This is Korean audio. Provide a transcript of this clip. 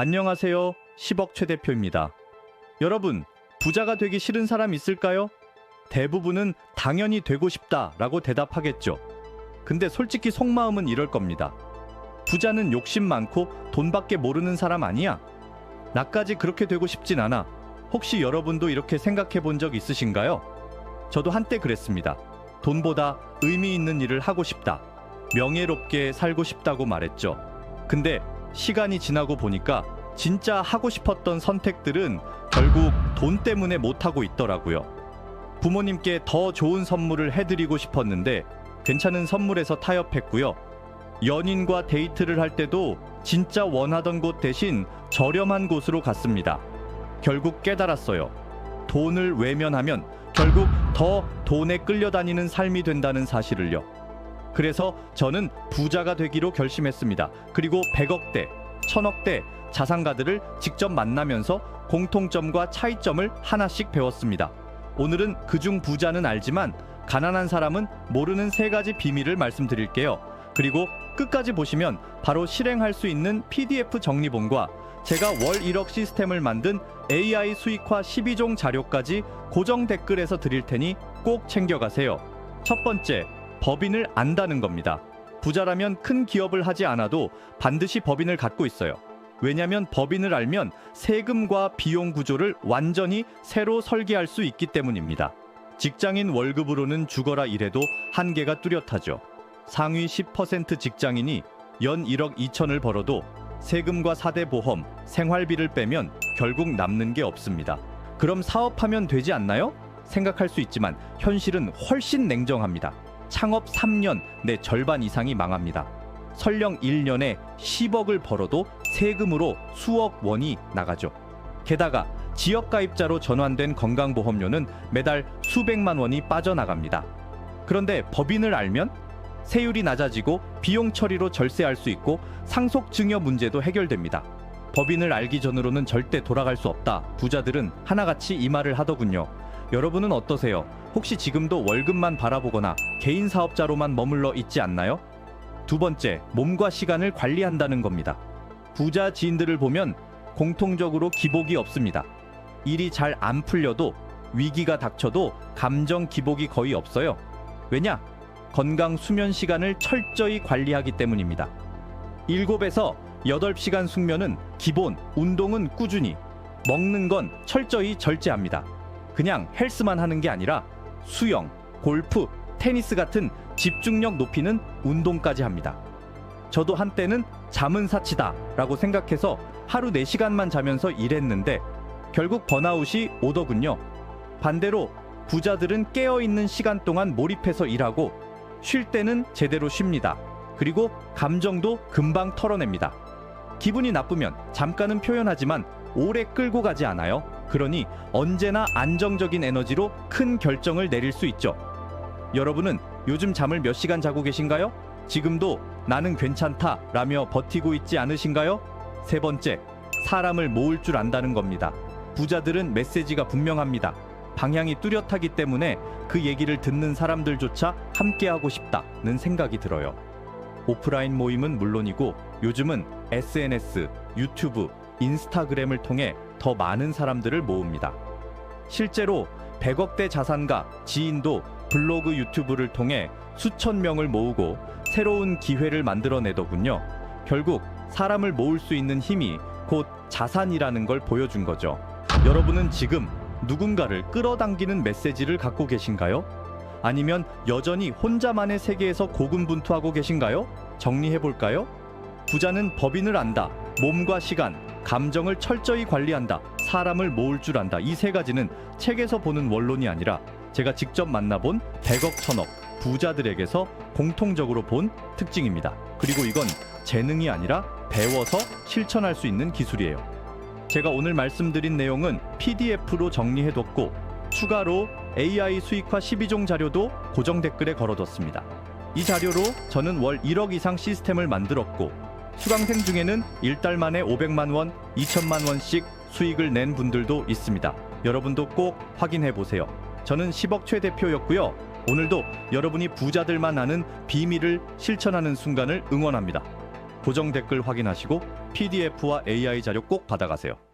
안녕하세요. 10억 최 대표입니다. 여러분, 부자가 되기 싫은 사람 있을까요? 대부분은 당연히 되고 싶다 라고 대답하겠죠. 근데 솔직히 속마음은 이럴 겁니다. 부자는 욕심 많고 돈밖에 모르는 사람 아니야? 나까지 그렇게 되고 싶진 않아. 혹시 여러분도 이렇게 생각해 본 적 있으신가요? 저도 한때 그랬습니다. 돈보다 의미 있는 일을 하고 싶다. 명예롭게 살고 싶다고 말했죠. 근데 시간이 지나고 보니까 진짜 하고 싶었던 선택들은 결국 돈 때문에 못하고 있더라고요. 부모님께 더 좋은 선물을 해드리고 싶었는데 괜찮은 선물에서 타협했고요. 연인과 데이트를 할 때도 진짜 원하던 곳 대신 저렴한 곳으로 갔습니다. 결국 깨달았어요. 돈을 외면하면 결국 더 돈에 끌려다니는 삶이 된다는 사실을요. 그래서 저는 부자가 되기로 결심했습니다. 그리고 100억대, 1000억대 자산가들을 직접 만나면서 공통점과 차이점을 하나씩 배웠습니다. 오늘은 그중 부자는 알지만 가난한 사람은 모르는 세 가지 비밀을 말씀드릴게요. 그리고 끝까지 보시면 바로 실행할 수 있는 PDF 정리본과 제가 월 1억 시스템을 만든 AI 수익화 12종 자료까지 고정 댓글에서 드릴 테니 꼭 챙겨가세요. 첫 번째, 법인을 안다는 겁니다. 부자라면 큰 기업을 하지 않아도 반드시 법인을 갖고 있어요. 왜냐면 법인을 알면 세금과 비용 구조를 완전히 새로 설계할 수 있기 때문입니다. 직장인 월급으로는 죽어라 일해도 한계가 뚜렷하죠. 상위 10% 직장인이 연 1억 2천을 벌어도 세금과 사대 보험, 생활비를 빼면 결국 남는 게 없습니다. 그럼 사업하면 되지 않나요? 생각할 수 있지만 현실은 훨씬 냉정합니다. 창업 3년 내 절반 이상이 망합니다. 설령 1년에 10억을 벌어도 세금으로 수억 원이 나가죠. 게다가 지역 가입자로 전환된 건강보험료는 매달 수백만 원이 빠져나갑니다. 그런데 법인을 알면 세율이 낮아지고 비용 처리로 절세할 수 있고 상속 증여 문제도 해결됩니다. 법인을 알기 전으로는 절대 돌아갈 수 없다. 부자들은 하나같이 이 말을 하더군요. 여러분은 어떠세요? 혹시 지금도 월급만 바라보거나 개인 사업자로만 머물러 있지 않나요? 두 번째, 몸과 시간을 관리한다는 겁니다. 부자 지인들을 보면 공통적으로 기복이 없습니다. 일이 잘 안 풀려도 위기가 닥쳐도 감정 기복이 거의 없어요. 왜냐? 건강 수면 시간을 철저히 관리하기 때문입니다. 7에서 8시간 숙면은 기본, 운동은 꾸준히, 먹는 건 철저히 절제합니다. 그냥 헬스만 하는 게 아니라 수영, 골프, 테니스 같은 집중력 높이는 운동까지 합니다. 저도 한때는 잠은 사치다 라고 생각해서 하루 4시간만 자면서 일했는데 결국 번아웃이 오더군요. 반대로 부자들은 깨어있는 시간 동안 몰입해서 일하고 쉴 때는 제대로 쉽니다. 그리고 감정도 금방 털어냅니다. 기분이 나쁘면 잠깐은 표현하지만 오래 끌고 가지 않아요. 그러니 언제나 안정적인 에너지로 큰 결정을 내릴 수 있죠. 여러분은 요즘 잠을 몇 시간 자고 계신가요? 지금도 나는 괜찮다 라며 버티고 있지 않으신가요? 세 번째, 사람을 모을 줄 안다는 겁니다. 부자들은 메시지가 분명합니다. 방향이 뚜렷하기 때문에 그 얘기를 듣는 사람들조차 함께하고 싶다는 생각이 들어요. 오프라인 모임은 물론이고 요즘은 SNS, 유튜브, 인스타그램을 통해 더 많은 사람들을 모읍니다. 실제로 100억대 자산가 지인도 블로그 유튜브를 통해 수천 명을 모으고 새로운 기회를 만들어내더군요. 결국 사람을 모을 수 있는 힘이 곧 자산이라는 걸 보여준 거죠. 여러분은 지금 누군가를 끌어당기는 메시지를 갖고 계신가요? 아니면 여전히 혼자만의 세계에서 고군분투하고 계신가요? 정리해 볼까요? 부자는 법인을 안다. 몸과 시간, 감정을 철저히 관리한다. 사람을 모을 줄 안다. 이 세 가지는 책에서 보는 원론이 아니라 제가 직접 만나본 100억, 1000억 부자들에게서 공통적으로 본 특징입니다. 그리고 이건 재능이 아니라 배워서 실천할 수 있는 기술이에요. 제가 오늘 말씀드린 내용은 PDF로 정리해뒀고 추가로 AI 수익화 12종 자료도 고정 댓글에 걸어뒀습니다. 이 자료로 저는 월 1억 이상 시스템을 만들었고 수강생 중에는 1달 만에 500만 원, 2천만 원씩 수익을 낸 분들도 있습니다. 여러분도 꼭 확인해 보세요. 저는 10억 최 대표였고요. 오늘도 여러분이 부자들만 아는 비밀을 실천하는 순간을 응원합니다. 고정 댓글 확인하시고 PDF와 AI 자료 꼭 받아가세요.